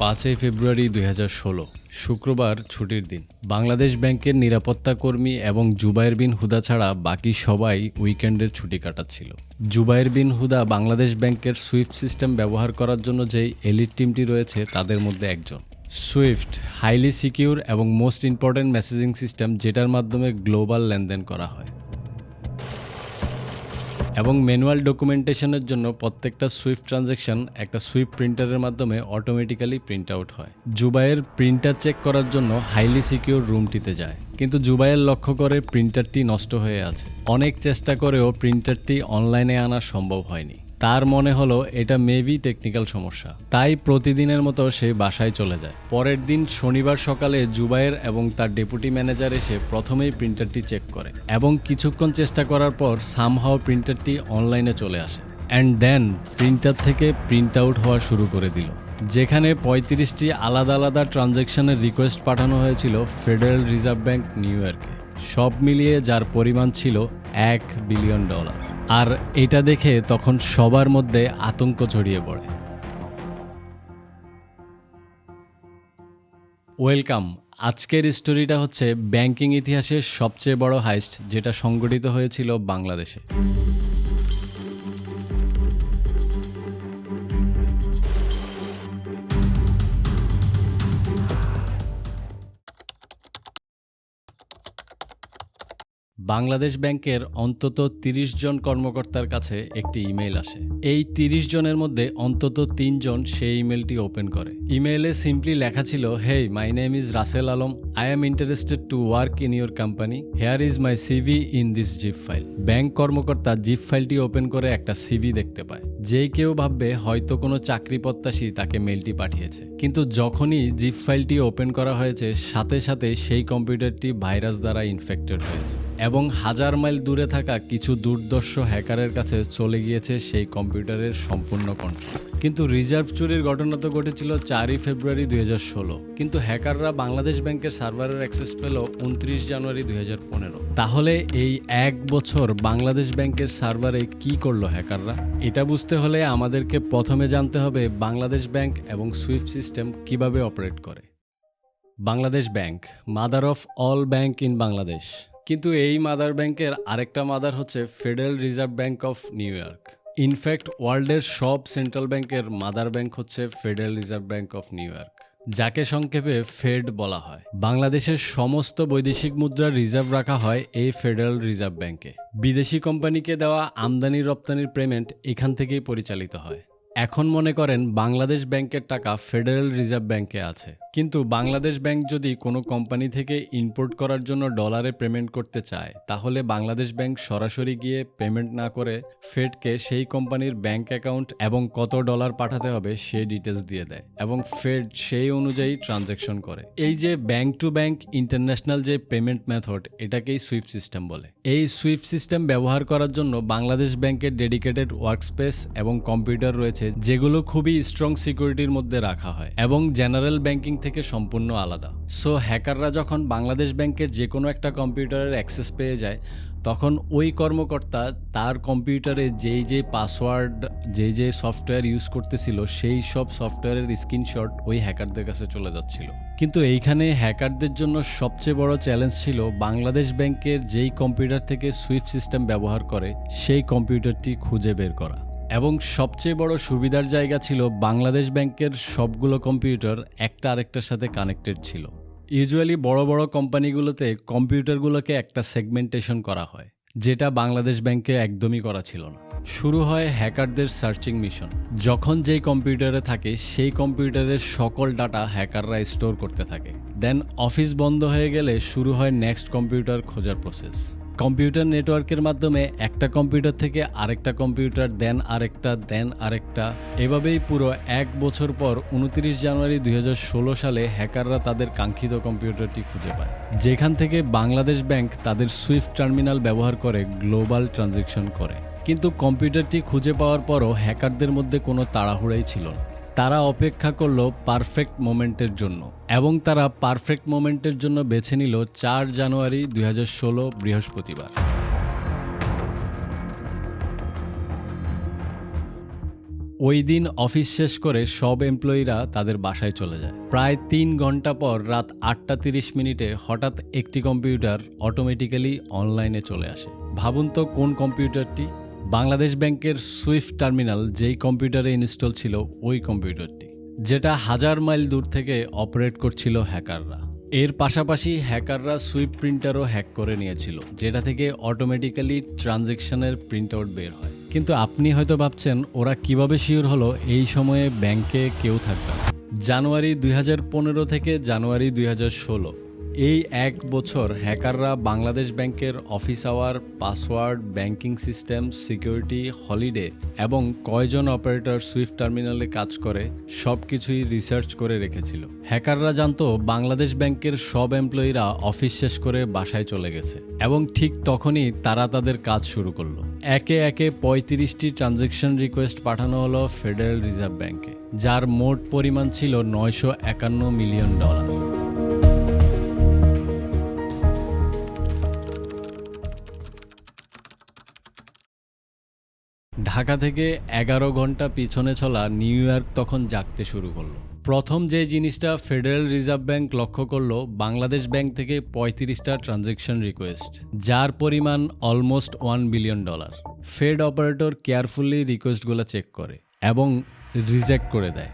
পাঁচই ফেব্রুয়ারি দুই হাজার ষোলো, শুক্রবার ছুটির দিন। বাংলাদেশ ব্যাংকের নিরাপত্তা কর্মী এবং জুবায়ের বিন হুদা ছাড়া বাকি সবাই উইকেন্ডের ছুটি কাটাচ্ছিল। জুবায়ের বিন হুদা বাংলাদেশ ব্যাংকের সুইফট সিস্টেম ব্যবহার করার জন্য যেই এলিট টিমটি রয়েছে, তাদের মধ্যে একজন। সুইফট, হাইলি সিকিউর এবং মোস্ট ইম্পর্ট্যান্ট মেসেজিং সিস্টেম, যেটার মাধ্যমে গ্লোবাল লেনদেন করা হয়। এবং ম্যানুয়াল ডকুমেন্টেশনের জন্য প্রত্যেকটা সুইফট ট্রানজ্যাকশন একটা সুইফট প্রিন্টারের মাধ্যমে অটোমেটিক্যালি প্রিন্ট আউট হয়। জুবাইয়ের প্রিন্টার চেক করার জন্য হাইলি সিকিউর রুমটিতে যায়। কিন্তু জুবাইয়ের লক্ষ্য করে প্রিন্টারটি নষ্ট হয়ে আছে। অনেক চেষ্টা করেও প্রিন্টারটি অনলাইনে আনা সম্ভব হয়নি। তার মনে হলো এটা মেবি টেকনিক্যাল সমস্যা। তাই প্রতিদিনের মতো সে বাসায় চলে যায়। পরের দিন শনিবার সকালে জুবাইর এবং তার ডেপুটি ম্যানেজার এসে প্রথমেই প্রিন্টারটি চেক করে এবং কিছুক্ষণ চেষ্টা করার পর সামহাও প্রিন্টারটি অনলাইনে চলে আসে। অ্যান্ড দেন প্রিন্টার থেকে প্রিন্ট আউট হওয়া শুরু করে দিল। যেখানে পঁয়ত্রিশটি আলাদা আলাদা ট্রানজ্যাকশনের রিকোয়েস্ট পাঠানো হয়েছিল ফেডারেল রিজার্ভ ব্যাংক নিউ ইয়র্কে সব মিলিয়ে যার পরিমাণ ছিল এক বিলিয়ন ডলার আর এটা দেখে তখন সবার মধ্যে আতঙ্ক ছড়িয়ে পড়ে। ওয়েলকাম। আজকের স্টোরিটা হচ্ছে ব্যাংকিং ইতিহাসের সবচেয়ে বড় হাইস্ট, যেটা সংগঠিত হয়েছিল বাংলাদেশে। বাংলাদেশ ব্যাংকের অন্তত তিরিশ জন কর্মকর্তার কাছে একটি ইমেল আসে। এই তিরিশ জনের মধ্যে অন্তত তিনজন সেই ইমেলটি ওপেন করে। ইমেইলে সিম্পলি লেখা ছিল, hey, my name is Rasel Alam. I am interested to work in your company. Here is my CV in this zip file. Bank কর্মকর্তা জিপ ফাইলটি ওপেন করে একটা সিভি দেখতে পায়। যেই কেউ ভাববে হয়তো কোনো চাকরি প্রত্যাশী তাকে মেলটি পাঠিয়েছে। কিন্তু যখনই জিপ ফাইলটি ওপেন করা হয়েছে, সাথে সাথে সেই কম্পিউটারটি ভাইরাস দ্বারা ইনফেক্টেড হয়েছে। এবং হাজার মাইল দূরে থাকা কিছু দুর্দর্শ হ্যাকারের কাছে চলে গিয়েছে সেই কম্পিউটারের সম্পূর্ণ কন্ট্রোল কিন্তু রিজার্ভ চুরির ঘটনা তো ঘটেছিল চারই ফেব্রুয়ারি দুই হাজার ষোলো। কিন্তু হ্যাকাররা বাংলাদেশ ব্যাংকের সার্ভারের অ্যাক্সেস পেল উনত্রিশ জানুয়ারি দুই হাজার পনেরো। তাহলে এই এক বছর বাংলাদেশ ব্যাংকের সার্ভারে কি করল হ্যাকাররা? এটা বুঝতে হলে আমাদেরকে প্রথমে জানতে হবে বাংলাদেশ ব্যাংক এবং সুইফট সিস্টেম কীভাবে অপারেট করে। Bangladesh bank, mother of all bank in Bangladesh. কিন্তু এই মাদার ব্যাংকের আরেকটা মাদার হচ্ছে federal reserve bank of New York in fact ওয়ার্ল্ডের সব সেন্ট্রাল ব্যাংকের মাদার ব্যাংক হচ্ছে federal reserve bank of New York যাকে সংক্ষেপে ফেড বলা হয়। বাংলাদেশের সমস্ত বৈদেশিক মুদ্রার রিজার্ভ রাখা হয় এই ফেডারেল রিজার্ভ ব্যাংকে বিদেশি কোম্পানিকে দেওয়া আমদানি রপ্তানির পেমেন্ট এখান থেকেই পরিচালিত হয়। এখন মনে করেন বাংলাদেশ ব্যাংকের টাকা ফেডারেল রিজার্ভ ব্যাংকে আছে। কিন্তু বাংলাদেশ ব্যাংক যদি কোনো কোম্পানি থেকে ইম্পোর্ট করার জন্য ডলারে পেমেন্ট করতে চায়, তাহলে বাংলাদেশ ব্যাংক সরাসরি গিয়ে পেমেন্ট না করে ফেডকে সেই কোম্পানির ব্যাংক অ্যাকাউন্ট এবং কত ডলার পাঠাতে হবে সেই ডিটেলস দিয়ে দেয় এবং ফেড সেই অনুযায়ী ট্রানজ্যাকশন করে। এই যে ব্যাংক টু ব্যাংক ইন্টারন্যাশনাল যে পেমেন্ট মেথড এটাকেই সুইফট সিস্টেম বলে। এই সুইফট সিস্টেম ব্যবহার করার জন্য বাংলাদেশ ব্যাংকের ডেডিকেটেড ওয়ার্কস্পেস এবং কম্পিউটার রয়েছে, যেগুলো খুবই স্ট্রং সিকিউরিটির মধ্যে রাখা হয় এবং জেনারেল ব্যাংকিং থেকে সম্পূর্ণ আলাদা। সো হ্যাকাররা যখন বাংলাদেশ ব্যাংকের যে কোনো একটা কম্পিউটারের অ্যাক্সেস পেয়ে যায়, তখন ওই কর্মকর্তা তার কম্পিউটারে যেই যে পাসওয়ার্ড, যেই যে সফটওয়্যার ইউজ করতেছিল, সেই সব সফটওয়্যারের স্ক্রিনশট ওই হ্যাকারদের কাছে চলে যাচ্ছিল। কিন্তু এইখানে হ্যাকারদের জন্য সবচেয়ে বড় চ্যালেঞ্জ ছিল, বাংলাদেশ ব্যাংকের যেই কম্পিউটার থেকে সুইফট সিস্টেম ব্যবহার করে, সেই কম্পিউটারটি খুঁজে বের করা। এবং সবচেয়ে বড় সুবিধার জায়গা ছিল বাংলাদেশ ব্যাংকের সবগুলো কম্পিউটার একটা আরেকটার সাথে কানেক্টেড ছিল। ইউজুয়ালি বড় বড় কোম্পানিগুলোতে কম্পিউটারগুলোকে একটা সেগমেন্টেশন করা হয়, যেটা বাংলাদেশ ব্যাংকে একদমই করা ছিল না। শুরু হয় হ্যাকারদের সার্চিং মিশন। যখন যেই কম্পিউটারে থাকে, সেই কম্পিউটারের সকল ডাটা হ্যাকাররা স্টোর করতে থাকে। দেন অফিস বন্ধ হয়ে গেলে শুরু হয় নেক্সট কম্পিউটার খোঁজার প্রসেস। কম্পিউটার নেটওয়ার্কের মাধ্যমে একটা কম্পিউটার থেকে আরেকটা কম্পিউটার, দেন আরেকটা দেন আরেকটা। এভাবেই পুরো এক বছর পর উনত্রিশ জানুয়ারি দুই হাজার ষোলো সালে হ্যাকাররা তাদের কাঙ্ক্ষিত কম্পিউটারটি খুঁজে পায়। যেখান থেকে বাংলাদেশ ব্যাংক তাদের সুইফট টার্মিনাল ব্যবহার করে গ্লোবাল ট্রানজেকশন করে। কিন্তু কম্পিউটারটি খুঁজে পাওয়ার পরও হ্যাকারদের মধ্যে কোনো তাড়াহুড়াই ছিল না। তারা অপেক্ষা করল পারফেক্ট মোমেন্টের জন্য এবং তারা পারফেক্ট মোমেন্টের জন্য বেছে নিল চার জানুয়ারি দু হাজার ষোলো বৃহস্পতিবার। ওই দিন অফিস শেষ করে সব এমপ্লয়িরা তাদের বাসায় চলে যায়। প্রায় তিন ঘণ্টা পর রাত আটটা তিরিশ মিনিটে হঠাৎ একটি কম্পিউটার অটোমেটিক্যালি অনলাইনে চলে আসে। ভাবুন তো কোন কম্পিউটারটি? বাংলাদেশ ব্যাংকের সুইফট টার্মিনাল যেই কম্পিউটারে ইনস্টল ছিল ওই কম্পিউটারটি, যেটা হাজার মাইল দূর থেকে অপারেট করছিল হ্যাকাররা। এর পাশাপাশি হ্যাকাররা সুইপ প্রিন্টারও হ্যাক করে নিয়েছিল, যেটা থেকে অটোমেটিক্যালি ট্রানজেকশনের প্রিন্ট আউট বের হয়। কিন্তু আপনি হয়তো ভাবছেন, ওরা কীভাবে শিওর হলো এই সময়ে ব্যাংকে কেউ থাকবে না? জানুয়ারি দুই হাজার পনেরো থেকে জানুয়ারি দুই হাজার ষোলো এই এক বছর হ্যাকাররা বাংলাদেশ ব্যাংকের office hour, password, banking system, security, holiday এবং কয়জন অপারেটর সুইফট টার্মিনালে কাজ করে সব কিছুই রিসার্চ করে রেখেছিল। হ্যাকাররা জানতো বাংলাদেশ ব্যাংকের সব এমপ্লয়িরা অফিস শেষ করে বাসায় চলে গেছে এবং ঠিক তখনই তারা তাদের কাজ শুরু করল। একে একে পঁয়ত্রিশটি ট্রানজেকশন রিকোয়েস্ট পাঠানো হলো ফেডারেল রিজার্ভ ব্যাংকে, যার মোট পরিমাণ ছিল নয়শো একান্ন মিলিয়ন ডলার। ঢাকা থেকে এগারো ঘণ্টা পিছনে চলা নিউ ইয়র্ক তখন জাগতে শুরু করল। প্রথম যে জিনিসটা ফেডারেল রিজার্ভ ব্যাংক লক্ষ্য করল, বাংলাদেশ ব্যাংক থেকে পঁয়ত্রিশটা ট্রানজেকশন রিকোয়েস্ট, যার পরিমাণ almost one billion dollar. Fed operator carefully রিকোয়েস্টগুলো check করে এবং রিজেক্ট করে দেয়।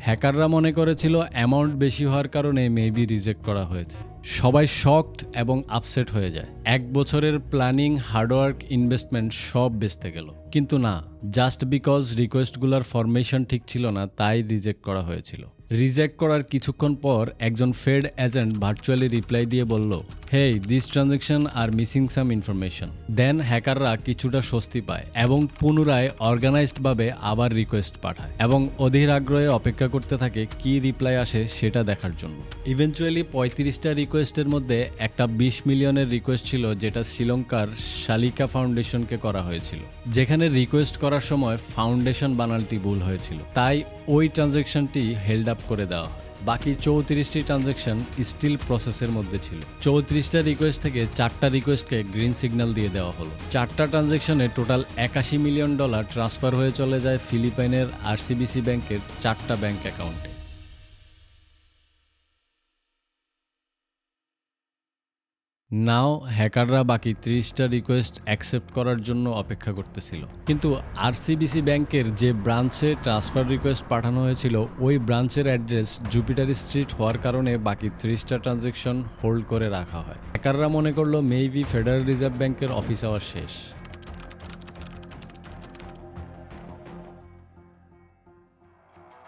হ্যাকাররা মনে করেছিল অ্যামাউন্ট বেশি হওয়ার কারণে মেবি রিজেক্ট করা হয়েছে। সবাই শকড এবং আপসেট হয়ে যায়। এক বছরের প্ল্যানিং, হার্ডওয়ার্ক, ইনভেস্টমেন্ট সব বেচতে গেল। কিন্তু না জাস্ট বিকজ রিকোয়েস্টগুলোর ফরমেশন ঠিক ছিল না, তাই রিজেক্ট করা হয়েছিল। রিজেক্ট করার কিছুক্ষণ পর একজন ফেড এজেন্ট ভার্চুয়ালি রিপ্লাই দিয়ে বলল, hey this transaction are missing some information then হ্যাকাররা কিছুটা স্বস্তি পায় এবং পুনরায় অর্গানাইজডভাবে আবার রিকোয়েস্ট পাঠায় এবং অধীর আগ্রহে অপেক্ষা করতে থাকে কি রিপ্লাই আসে সেটা দেখার জন্য। ইভেনচুয়ালি পঁয়ত্রিশটা রিকোয়েস্টের মধ্যে একটা বিশ মিলিয়নের রিকোয়েস্ট ছিল যেটা শ্রীলঙ্কার শালিকা ফাউন্ডেশনকে করা হয়েছিল, যেখানে রিকোয়েস্ট করার সময় ফাউন্ডেশন বানালটি ভুল হয়েছিল। তাই ওই ট্রানজেকশনটি হেল্ড আপ করে দেওয়া। হয় বাকি চৌত্রিশটি ট্রানজ্যাকশন স্টিল প্রসেসের মধ্যে ছিল। চৌত্রিশটা রিকোয়েস্ট থেকে চারটা রিকোয়েস্টকে গ্রিন সিগন্যাল দিয়ে দেওয়া হলো। চারটা ট্রানজ্যাকশনে টোটাল একাশি মিলিয়ন ডলার ট্রান্সফার হয়ে চলে যায় ফিলিপাইনের আরসিবিসি ব্যাংকের চারটা ব্যাংক অ্যাকাউন্টে নাও হ্যাকাররা বাকি ত্রিশটা রিকোয়েস্ট অ্যাকসেপ্ট করার জন্য অপেক্ষা করতেছিল। কিন্তু আরসিবিসি ব্যাংকের যে ব্রাঞ্চে ট্রান্সফার রিকোয়েস্ট পাঠানো হয়েছিল, ওই ব্রাঞ্চের অ্যাড্রেস জুপিটার স্ট্রিট হওয়ার কারণে বাকি ত্রিশটা ট্রানজেকশন হোল্ড করে রাখা হয়। হ্যাকাররা মনে করল মেবি ফেডারেল রিজার্ভ ব্যাংকের অফিস আওয়ার শেষ।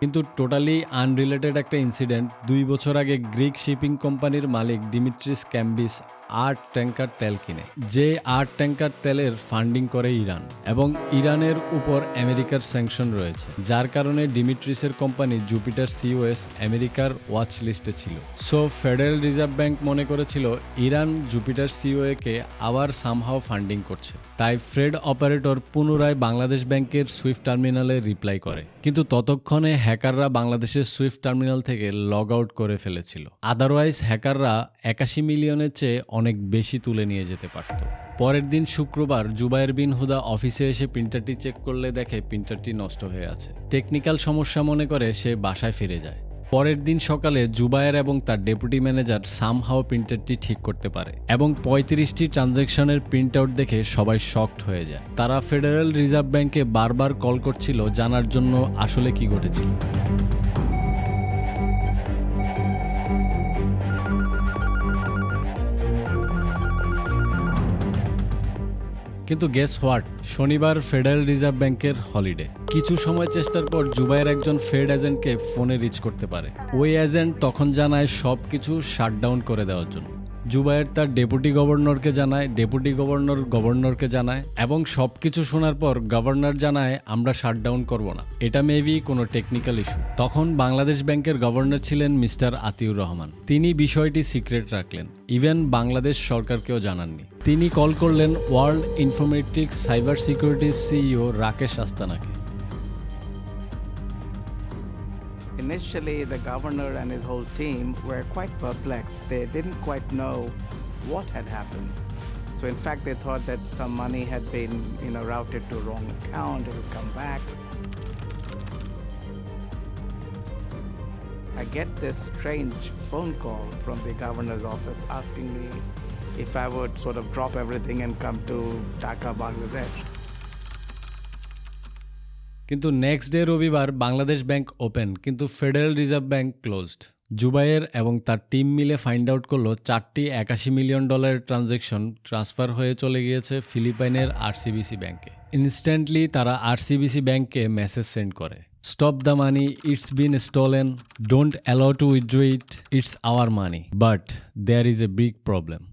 কিন্তু টোটালি আনরিলেটেড একটা ইনসিডেন্ট। দুই বছর আগে গ্রিক শিপিং কোম্পানির মালিক ডিমিট্রিস ক্যাম্বিস আট ট্যাঙ্কার তেল কিনে। যে আট ট্যাঙ্কার তেলের ফান্ডিং করে ইরান এবং ইরানের উপর আমেরিকার স্যাংশন রয়েছে, যার কারণে ডিমিট্রিসের কোম্পানি জুপিটার সিওএস আমেরিকার ওয়াচ লিস্টে ছিল। সো ফেডারেল রিজার্ভ ব্যাংক মনে করেছিল, ইরান জুপিটার সিওএ কে আবার সামহাও ফান্ডিং করছে। তাই ফ্রেড অপারেটর পুনরায় বাংলাদেশ ব্যাংকের সুইফট টার্মিনালে রিপ্লাই করে। কিন্তু ততক্ষণে হ্যাকাররা বাংলাদেশের সুইফট টার্মিনাল থেকে লগ আউট করে ফেলেছিল। আদারওয়াইজ হ্যাকাররা একাশি মিলিয়নের চেয়ে অনেক বেশি তুলে নিয়ে যেতে পারত। পরের দিন শুক্রবার জুবায়ের বিন হুদা অফিসে এসে প্রিন্টারটি চেক করলে দেখে প্রিন্টারটি নষ্ট হয়ে আছে। টেকনিক্যাল সমস্যা মনে করে সে বাসায় ফিরে যায়। পরের দিন সকালে জুবায়ের এবং তার ডেপুটি ম্যানেজার সামহাও প্রিন্টারটি ঠিক করতে পারে এবং পঁয়ত্রিশটি ট্রানজ্যাকশনের প্রিন্ট আউট দেখে সবাই শকড হয়ে যায়। তারা ফেডারেল রিজার্ভ ব্যাংকে বারবার কল করছিল জানার জন্য আসলে কি ঘটেছিল। কিন্তু গেস হোয়াট শনিবার ফেডারেল রিজার্ভ ব্যাংকের হলিডে কিছু সময় চেষ্টার পর জুবাইয়ের একজন ফেড এজেন্টকে ফোনে রিচ করতে পারে। ওই এজেন্ট তখন জানায় সব কিছু শাটডাউন করে দেওয়ার জন্য। জুবাইর তার ডেপুটি গভর্নরকে জানায়, ডেপুটি গভর্নর গভর্নরকে জানায় এবং সব কিছু শোনার পর গভর্নর জানায়, আমরা শাটডাউন করব না। এটা মেবি কোনো টেকনিক্যাল ইস্যু তখন বাংলাদেশ ব্যাংকের গভর্নর ছিলেন মিস্টার আতিউর রহমান। তিনি বিষয়টি সিক্রেট রাখলেন। ইভেন বাংলাদেশ সরকারকেও জানাননি। তিনি কল করলেন ওয়ার্ল্ড ইনফরমেটিক্স সাইবার সিকিউরিটির সিইও রাকেশ আস্তানাকে। Initially, the governor and his whole team were quite perplexed. They didn't quite know what had happened. So in fact, they thought that some money had been, you know, routed to wrong account. It would come back. I get this strange phone call from the governor's office asking me if I would sort of drop everything and come to Dhaka, Bangladesh. কিন্তু next day রবিবার Bangladesh bank open কিন্তু federal reserve bank closed Jubayer এবং তার team মিলে find out করল চারটি একাশি million ডলারের ট্রানজ্যাকশন ট্রান্সফার হয়ে চলে গিয়েছে ফিলিপাইনের আরসিবিসি ব্যাংকে ইনস্ট্যান্টলি তারা আরসিবিসি ব্যাংকে মেসেজ সেন্ড করে। Stop the money it's been stolen don't allow to withdraw it it's our money but there is a big problem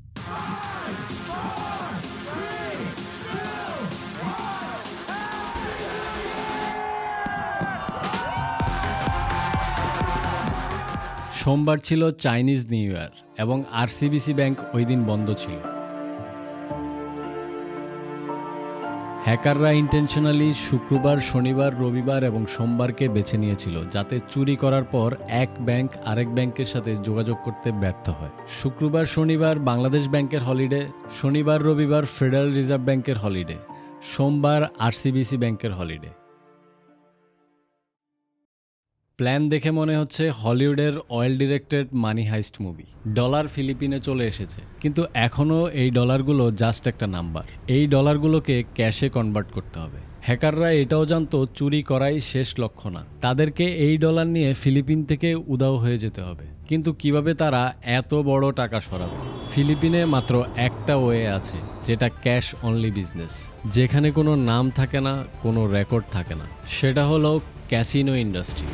সোমবার ছিল চাইনিজ নিউ ইয়ার এবং আরসিবিসি ব্যাংক ওই দিন বন্ধ ছিল। হ্যাকাররা ইন্টেনশনালি শুক্রবার, শনিবার, রবিবার এবং সোমবারকে বেছে নিয়েছিল যাতে চুরি করার পর এক ব্যাংক আরেক ব্যাংকের সাথে যোগাযোগ করতে ব্যর্থ হয়। শুক্রবার, শনিবার বাংলাদেশ ব্যাংকের হলিডে, শনিবার, রবিবার ফেডারেল রিজার্ভ ব্যাংকের হলিডে, সোমবার আরসিবিসি ব্যাংকের হলিডে। প্ল্যান দেখে মনে হচ্ছে হলিউডের well directed money heist movie. Dollar ফিলিপিনে চলে এসেছে। কিন্তু এখনও এই ডলারগুলো জাস্ট একটা নাম্বার। এই ডলারগুলোকে ক্যাশে কনভার্ট করতে হবে। হ্যাকাররা এটাও জানতো, চুরি করাই শেষ লক্ষ্য না তাদেরকে এই ডলার নিয়ে ফিলিপিন থেকে উদাও হয়ে যেতে হবে। কিন্তু কীভাবে তারা এত বড় টাকা সরাবে? ফিলিপিনে মাত্র একটা ওয়ে আছে, যেটা ক্যাশ অনলি বিজনেস। যেখানে কোনো নাম থাকে না, কোনো রেকর্ড থাকে না। সেটা হলো ক্যাসিনো ইন্ডাস্ট্রি।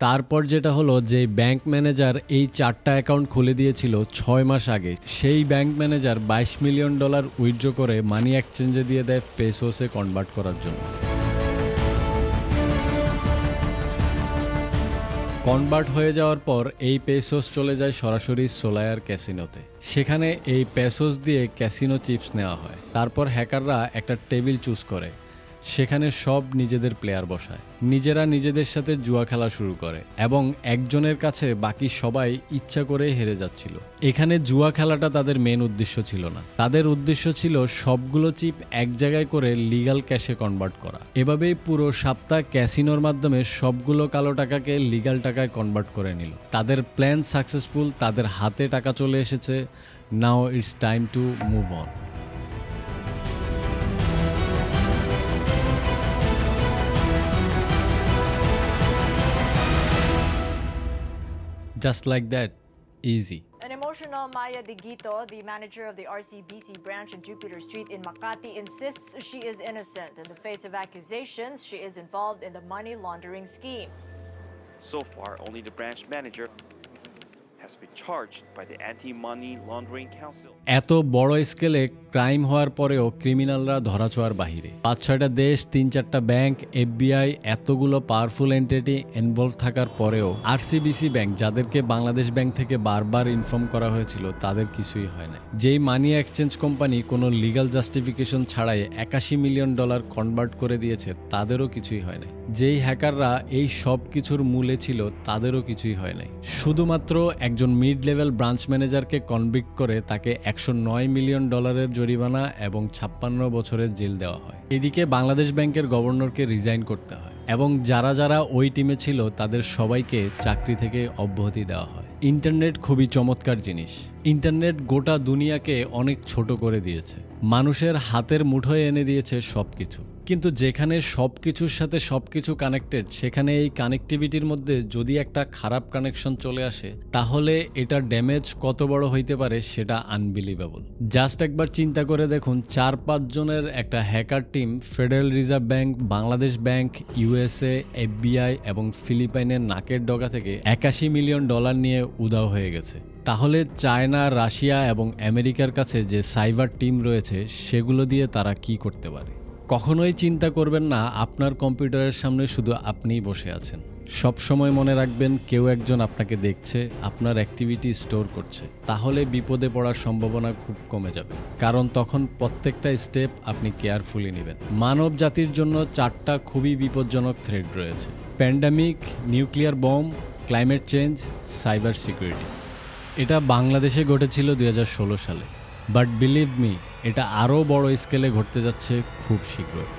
তারপর যেটা হলো যে ব্যাংক ম্যানেজার এই চারটা অ্যাকাউন্ট খুলে দিয়েছিল ছয় মাস আগে, সেই ব্যাংক ম্যানেজার বাইশ মিলিয়ন ডলার উইথড্র করে মানি এক্সচেঞ্জে দিয়ে দেয় পেসোসে কনভার্ট করার জন্য। কনভার্ট হয়ে যাওয়ার পর এই পেসোস চলে যায় সরাসরি সোলায়ার ক্যাসিনোতে সেখানে এই পেসোস দিয়ে ক্যাসিনো চিপস নেওয়া হয়। তারপর হ্যাকাররা একটা টেবিল চুজ করে। সেখানে সব নিজেদের প্লেয়ার বসায়। নিজেরা নিজেদের সাথে জুয়া খেলা শুরু করে এবং একজনের কাছে বাকি সবাই ইচ্ছা করে হেরে যাচ্ছিল। এখানে জুয়া খেলাটা তাদের মেন উদ্দেশ্য ছিল না। তাদের উদ্দেশ্য ছিল সবগুলো চিপ এক জায়গায় করে লিগাল ক্যাশে কনভার্ট করা। এভাবেই পুরো সপ্তাহ ক্যাসিনোর মাধ্যমে সবগুলো কালো টাকাকে লিগাল টাকায় কনভার্ট করে নিল। তাদের প্ল্যান সাকসেসফুল তাদের হাতে টাকা চলে এসেছে। Now it's time to move on Just like that, easy. An emotional Maya Digito, the manager of the RCBC branch in Jupiter Street in Makati, insists she is innocent. In the face of accusations, she is involved in the money laundering scheme. So far, only the branch manager has been charged by the Anti-Money Laundering Council. এত বড় স্কেলে crime হওয়ার পরেও ক্রিমিনালরা ধরাছোঁয়ার বাহিরে। পাঁচ, ছয়টা দেশ, তিন, চারটা ব্যাংক, এফবিআই, এতগুলো পাওয়ারফুল এন্টিটি ইনভলভ থাকার পরেও আরসিবিসি ব্যাংক, যাদেরকে বাংলাদেশ ব্যাংক থেকে বারবার ইনফর্ম করা হয়েছিল, তাদের কিছুই হয় না যেই মানি এক্সচেঞ্জ কোম্পানি কোনো লিগাল জাস্টিফিকেশন ছাড়াই একাশি মিলিয়ন ডলার কনভার্ট করে দিয়েছে, তাদেরও কিছুই হয় নাই। যেই হ্যাকাররা এই সব কিছুর মূলে ছিল, তাদেরও কিছুই হয় নাই। শুধুমাত্র একজন মিড লেভেল ব্রাঞ্চ ম্যানেজারকে কনভিক্ট করে তাকে একশো নয় মিলিয়ন ডলারের জরিমানা এবং ছাপ্পান্ন বছরের জেল দেওয়া হয়। এদিকে বাংলাদেশ ব্যাংকের গভর্নরকে রিজাইন করতে হয় এবং যারা যারা ওই টিমে ছিল, তাদের সবাইকে চাকরি থেকে অব্যাহতি দেওয়া হয়। ইন্টারনেট খুবই চমৎকার জিনিস। ইন্টারনেট গোটা দুনিয়াকে অনেক ছোট করে দিয়েছে। মানুষের হাতের মুঠোয় এনে দিয়েছে সব কিছু কিন্তু যেখানে সব কিছুর সাথে সব কিছু কানেক্টেড সেখানে এই কানেক্টিভিটির মধ্যে যদি একটা খারাপ কানেকশন চলে আসে, তাহলে এটা ড্যামেজ কত বড় হইতে পারে সেটা আনবিলিভেবল জাস্ট একবার চিন্তা করে দেখুন, চার পাঁচ জনের একটা hacker team federal reserve bank Bangladesh bank USA FBI এবং ফিলিপাইনের নাকের ডগা থেকে একাশি মিলিয়ন ডলার নিয়ে উদাও হয়ে গেছে। তাহলে চায়না, রাশিয়া এবং আমেরিকার কাছে যে সাইবার টিম রয়েছে, সেগুলো দিয়ে তারা কি করতে পারে? কখনোই চিন্তা করবেন না, আপনার কম্পিউটারের সামনে শুধু আপনিই বসে আছেন। সবসময় মনে রাখবেন, কেউ একজন আপনাকে দেখছে, আপনার অ্যাক্টিভিটি স্টোর করছে। তাহলে বিপদে পড়ার সম্ভাবনা খুব কমে যাবে। কারণ তখন প্রত্যেকটা স্টেপ আপনি কেয়ারফুলি নেবেন। মানব জাতির জন্য চারটা খুবই বিপজ্জনক থ্রেড রয়েছে। Pandemic, nuclear bomb, climate change, cyber security. এটা বাংলাদেশে ঘটেছিল দুই হাজার ষোলো সালে। বাট বিলিভ মি এটা আরও বড় স্কেলে ঘটতে যাচ্ছে খুব শীঘ্রই।